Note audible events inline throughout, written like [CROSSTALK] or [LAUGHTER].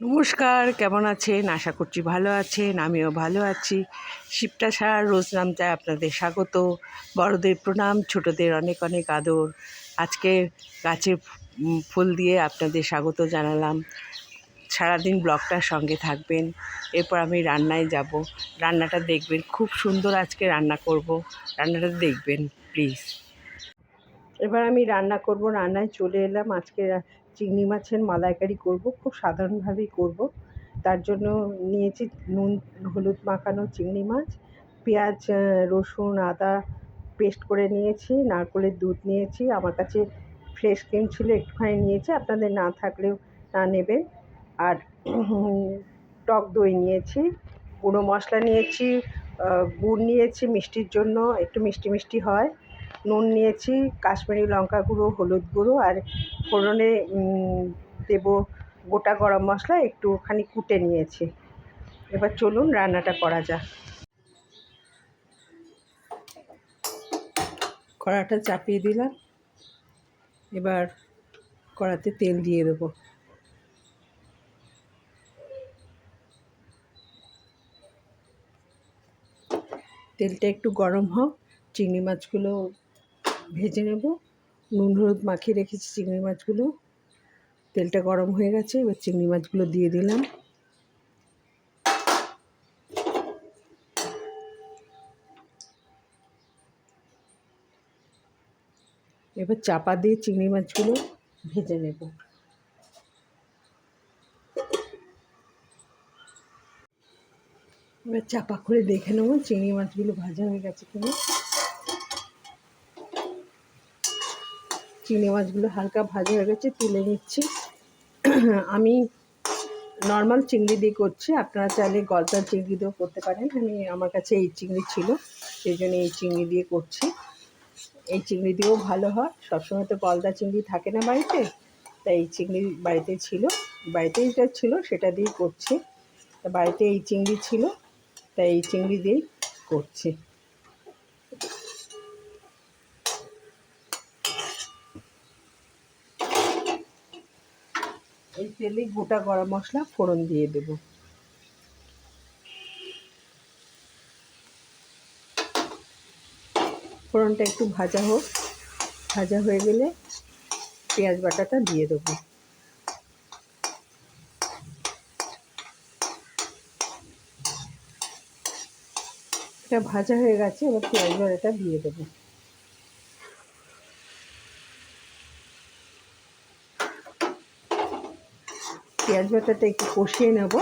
নমস্কার কেমন আছেন? আশা করছি ভালো আছেন আমিও ভালো আছি। শিবটা সার রোজ নামটায় আপনাদের স্বাগত। বড়দের প্রণাম ছোটদের অনেক অনেক আদর। আজকে উম, ফুল দিয়ে আপনাদের স্বাগত জানালাম। সারাদিন ব্লগটার সঙ্গে থাকবেন। এরপর আমি রান্নায় যাব। রান্নাটা দেখবেন খুব সুন্দর আজকে রান্না করব। রান্নাটা দেখবেন প্লিজ। এবার আমি রান্না করব। রান্নায় চলে এলাম। আজকে চিংড়ি মাছের মালাইকারি করব, খুব সাধারণভাবেই করব। তার জন্য নিয়েছি নুন, হলুদ মাখানো চিংড়ি মাছ, পেঁয়াজ রসুন, আদা পেস্ট করে নিয়েছি, নারকলের দুধ নিয়েছি, আমার কাছে ফ্রেশ ক্রিম ছিল, একটুখানি নিয়েছি, আপনাদের না থাকলেও না নেবেন। আর [CLEARS THROAT] টক দই নিয়েছি, গুঁড়ো মশলা নিয়েছি গুড় নিয়েছি মিষ্টির জন্য, একটু মিষ্টি মিষ্টি হয়। নুন নিয়েছি, কাশ্মীরি লঙ্কা গুঁড়ো, হলুদ গুঁড়ো, আর ফোড়নে দেবো গোটা গরম মশলা, একটুখানি কুটে নিয়েছি। এবার চলুন রান্নাটা করা যাক। কড়াটা চাপিয়ে দিলাম। এবার কড়াতে তেল দিয়ে দেবো। তেলটা একটু গরম হোক, চিংড়ি মাছগুলো ভেজে নেব। নুন, হলুদ মাখিয়ে রেখেছি চিংড়ি মাছগুলো। তেলটা গরম হয়ে গেছে, এবার চিংড়ি মাছগুলো দিয়ে দিলাম। এবার চাপা দিয়ে চিংড়ি মাছগুলো ভেজে নেব। এবার চাপা করে দেখে নেব চিংড়ি মাছগুলো ভাজা হয়ে গেছে কিনা। চিংড়ি মাছগুলো হালকা ভাজা হয়ে গেছে, তুলে নিচ্ছি। [CLEARS THROAT] আমি নর্মাল চিংড়ি দিয়ে করছি, আপনারা চাইলে গলদা চিংড়ি দিয়েও করতে পারেন। আমি, আমার কাছে এই চিংড়ি ছিল, সেই জন্য এই চিংড়ি দিয়ে করছি। এই চিংড়ি দিয়েও ভালো হয়, সবসময় তো গলদা চিংড়ি থাকে না বাড়িতে, তাই এই চিংড়ি বাড়িতে ছিল, বাড়িতেই যেটা ছিল, সেটা দিয়েই করছি। বাড়িতে এই চিংড়ি ছিল, তাই এই চিংড়ি দিয়েই করছি। এই তেলেই গোটা গরম মশলা ফোড়ন দিয়ে দেব। ফোড়নটা একটু ভাজা হোক, ভাজা হয়ে গেলে পেঁয়াজ বাটাটা দিয়ে দেবো। এটা ভাজা হয়ে গেছে, এবার পেঁয়াজ বাটাটা দিয়ে দেবো। পেঁয়াজ বাটাটা একটু কষিয়ে নেব।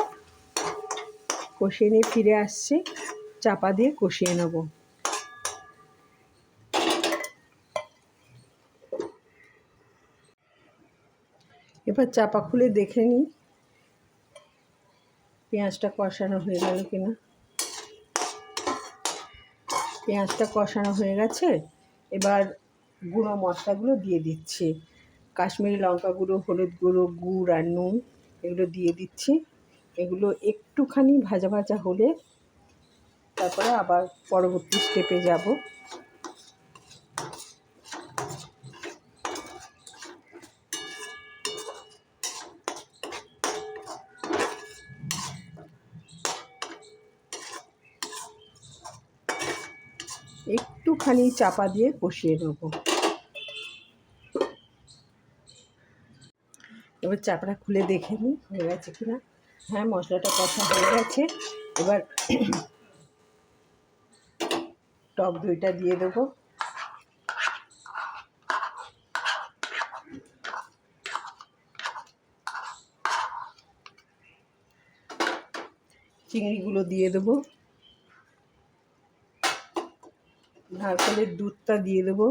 কষিয়ে নিয়ে ফিরে আসছি। চাপা দিয়ে কষিয়ে নেব। এবার চাপা খুলে দেখে নিই, পেঁয়াজটা কষানো হয়ে গেল কিনা। পেঁয়াজটা কষানো হয়ে গেছে। এবার গুঁড়ো মশলাগুলো দিয়ে দিচ্ছি। কাশ্মীরি লঙ্কা গুঁড়ো, হলুদ গুঁড়ো, গুড় আর নুন। এগুলো দিয়ে দিচ্ছি। এগুলো একটুখানি ভাজা ভাজা হলে তারপরে আবার পরবর্তী স্টেপে যাব। একটুখানি চাপা দিয়ে কষিয়ে নেব। এবার চাপড়া খুলে দেখে নিই, হয়ে গেছে কি না হ্যাঁ মশলাটা কষা হয়ে গেছে। এবার টক দইটা দিয়ে দেবো। চিংড়িগুলো দিয়ে দেবো। নারকেলের দুধটা দিয়ে দেবো।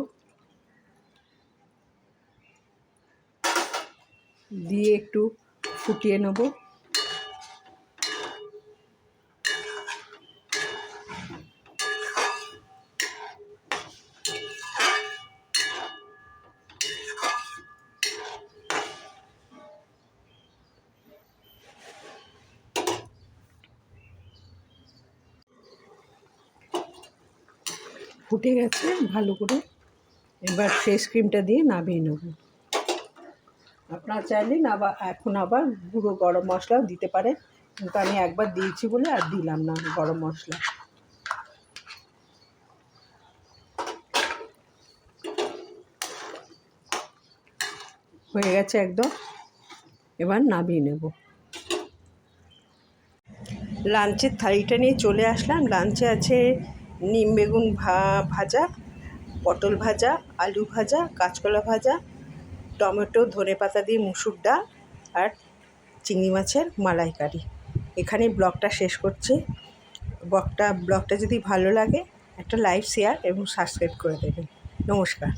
দিয়ে একটু ফুটিয়ে নেব। ফুটে গেছে ভালো করে। এবার ফেস ক্রিমটা দিয়ে নামিয়ে নেব। আপনারা চাইলে না আবার এখন আবার গুঁড়ো গরম মশলাও দিতে পারেন। কিন্তু আমি একবার দিয়েছি বলে আর দিলাম না গরম মশলা। হয়ে গেছে একদম। এবার নামিয়ে নেব। লাঞ্চের থালিটা নিয়ে চলে আসলাম। লাঞ্চে আছে নিম বেগুন ভা- ভাজা, পটল ভাজা, আলু ভাজা, কাঁচকলা ভাজা টমেটো, ধনে পাতা দিয়ে মুসুর ডাল আর চিংড়ি মাছের মালাইকারি। এখানে ব্লগটা শেষ করছি। ব্লগটা ব্লগটা যদি ভালো লাগে, একটা লাইক, শেয়ার এবং সাবস্ক্রাইব করে দেবেন। নমস্কার।